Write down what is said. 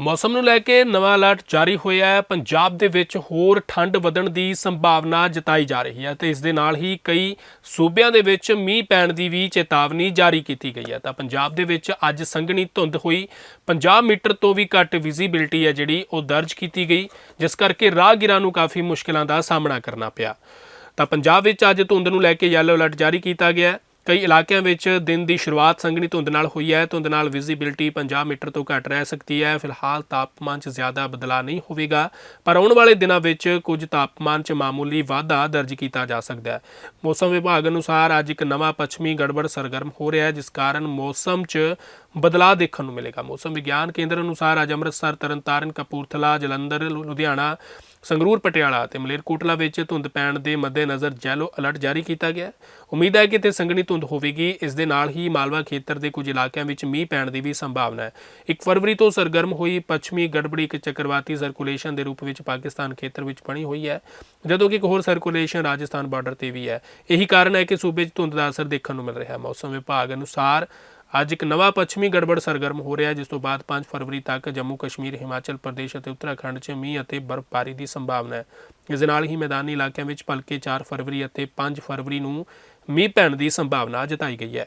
ਮੌਸਮ ਨੂੰ ਲੈ ਕੇ ਨਵਾਂ ਅਲਰਟ ਜਾਰੀ ਹੋਇਆ ਹੈ। ਪੰਜਾਬ ਦੇ ਵਿੱਚ ਹੋਰ ਠੰਡ ਵਧਣ ਦੀ ਸੰਭਾਵਨਾ ਜਤਾਈ ਜਾ ਰਹੀ ਹੈ ਤੇ ਇਸ ਦੇ ਨਾਲ ਹੀ ਕਈ ਸੂਬਿਆਂ ਦੇ ਵਿੱਚ ਮੀਂਹ ਪੈਣ ਦੀ ਵੀ ਚੇਤਾਵਨੀ ਜਾਰੀ ਕੀਤੀ ਗਈ ਹੈ। ਤਾਂ ਪੰਜਾਬ ਦੇ ਵਿੱਚ ਅੱਜ ਸੰਘਣੀ ਧੁੰਦ ਹੋਈ। 50 ਮੀਟਰ ਤੋਂ ਵੀ ਘੱਟ ਵਿਜ਼ਿਬਿਲਟੀ ਹੈ ਜਿਹੜੀ ਉਹ ਦਰਜ ਕੀਤੀ ਗਈ, ਜਿਸ ਕਰਕੇ ਰਾਹਗੀਰਾਂ ਨੂੰ ਕਾਫੀ ਮੁਸ਼ਕਲਾਂ ਦਾ ਸਾਹਮਣਾ ਕਰਨਾ ਪਿਆ। ਤਾਂ ਪੰਜਾਬ ਵਿੱਚ ਅੱਜ ਧੁੰਦ ਨੂੰ ਲੈ ਕੇ ਯੈਲੋ ਅਲਰਟ ਜਾਰੀ ਕੀਤਾ ਗਿਆ ਹੈ। ਕਈ ਇਲਾਕਿਆਂ ਵਿੱਚ ਦਿਨ ਦੀ ਸ਼ੁਰੂਆਤ ਸੰਘਣੀ ਧੁੰਦ ਨਾਲ ਹੋਈ ਹੈ। ਧੁੰਦ ਨਾਲ ਵਿਜ਼ਿਬਿਲਟੀ 50 ਮੀਟਰ ਤੋਂ ਘੱਟ ਰਹਿ ਸਕਦੀ ਹੈ। ਫਿਲਹਾਲ ਤਾਪਮਾਨ 'ਚ ਜ਼ਿਆਦਾ ਬਦਲਾਅ ਨਹੀਂ ਹੋਵੇਗਾ। ਪਰ ਆਉਣ ਵਾਲੇ ਦਿਨਾਂ ਵਿੱਚ ਕੁਝ ਤਾਪਮਾਨ 'ਚ ਮਾਮੂਲੀ ਵਾਧਾ ਦਰਜ ਕੀਤਾ ਜਾ ਸਕਦਾ ਹੈ। ਮੌਸਮ ਵਿਭਾਗ ਅਨੁਸਾਰ ਅੱਜ ਇੱਕ ਨਵਾਂ ਪੱਛਮੀ ਗੜਬੜ ਸਰਗਰਮ ਹੋ ਰਿਹਾ ਹੈ, ਜਿਸ ਕਾਰਨ ਮੌਸਮ 'ਚ ਬਦਲਾਅ ਦੇਖਣ ਨੂੰ ਮਿਲੇਗਾ। ਮੌਸਮ ਵਿਗਿਆਨ ਕੇਂਦਰ ਅਨੁਸਾਰ ਅੱਜ ਅੰਮ੍ਰਿਤਸਰ, ਤਰਨਤਾਰਨ, ਕਪੂਰਥਲਾ, ਜਲੰਧਰ, ਲੁ- ਲੁਧਿਆਣਾ ਸੰਗਰੂਰ, ਪਟਿਆਲਾ ਤੇ ਮਲੇਰਕੋਟਲਾ ਵਿੱਚ ਧੁੰਦ ਪੈਣ ਦੇ ਮੱਦੇਨਜ਼ਰ ਯੈਲੋ ਅਲਰਟ ਜਾਰੀ ਕੀਤਾ ਗਿਆ ਉਮੀਦ ਹੈ ਕਿ ਤੇ ਸੰਘਣੀ ਧੁੰਦ ਹੋਵੇਗੀ। ਇਸ ਦੇ ਨਾਲ ਹੀ ਮਾਲਵਾ ਖੇਤਰ ਦੇ ਕੁਝ ਇਲਾਕਿਆਂ ਵਿੱਚ ਮੀਂਹ ਪੈਣ ਦੀ ਵੀ ਸੰਭਾਵਨਾ ਹੈ। 1 ਫਰਵਰੀ ਤੋਂ ਸਰਗਰਮ ਹੋਈ ਪੱਛਮੀ ਗੜਬੜੀ ਇੱਕ ਚੱਕਰਵਾਤੀ ਸਰਕੂਲੇਸ਼ਨ ਦੇ ਰੂਪ ਵਿੱਚ ਪਾਕਿਸਤਾਨ ਖੇਤਰ ਵਿੱਚ ਬਣੀ ਹੋਈ ਹੈ, ਜਦੋਂ ਕਿ ਇੱਕ ਹੋਰ ਸਰਕੂਲੇਸ਼ਨ ਰਾਜਸਥਾਨ ਬਾਰਡਰ ਤੇ ਵੀ ਹੈ। ਇਹੀ ਕਾਰਨ ਹੈ ਕਿ ਸੂਬੇ 'ਚ ਧੁੰਦ ਦਾ ਅਸਰ ਦੇਖਣ ਨੂੰ ਮਿਲ ਰਿਹਾ ਹੈ। ਮੌਸਮ ਵਿਭਾਗ ਅਨੁਸਾਰ ਅੱਜ ਇੱਕ ਨਵਾਂ ਪੱਛਮੀ ਗੜਬੜ ਸਰਗਰਮ ਹੋ ਰਿਹਾ ਹੈ, ਜਿਸ ਤੋਂ ਬਾਅਦ 5 ਫਰਵਰੀ ਤੱਕ ਜੰਮੂ ਕਸ਼ਮੀਰ, ਹਿਮਾਚਲ ਪ੍ਰਦੇਸ਼ ਅਤੇ ਉੱਤਰਾਖੰਡ 'ਚ ਮੀਂਹ ਅਤੇ ਬਰਫ਼ਬਾਰੀ ਦੀ ਸੰਭਾਵਨਾ ਹੈ। ਇਸ ਦੇ ਨਾਲ ਹੀ ਮੈਦਾਨੀ ਇਲਾਕਿਆਂ ਵਿੱਚ ਭਲਕੇ 4 ਫਰਵਰੀ ਅਤੇ 5 ਫਰਵਰੀ ਨੂੰ ਮੀਂਹ ਪੈਣ ਦੀ ਸੰਭਾਵਨਾ ਜਤਾਈ ਗਈ ਹੈ।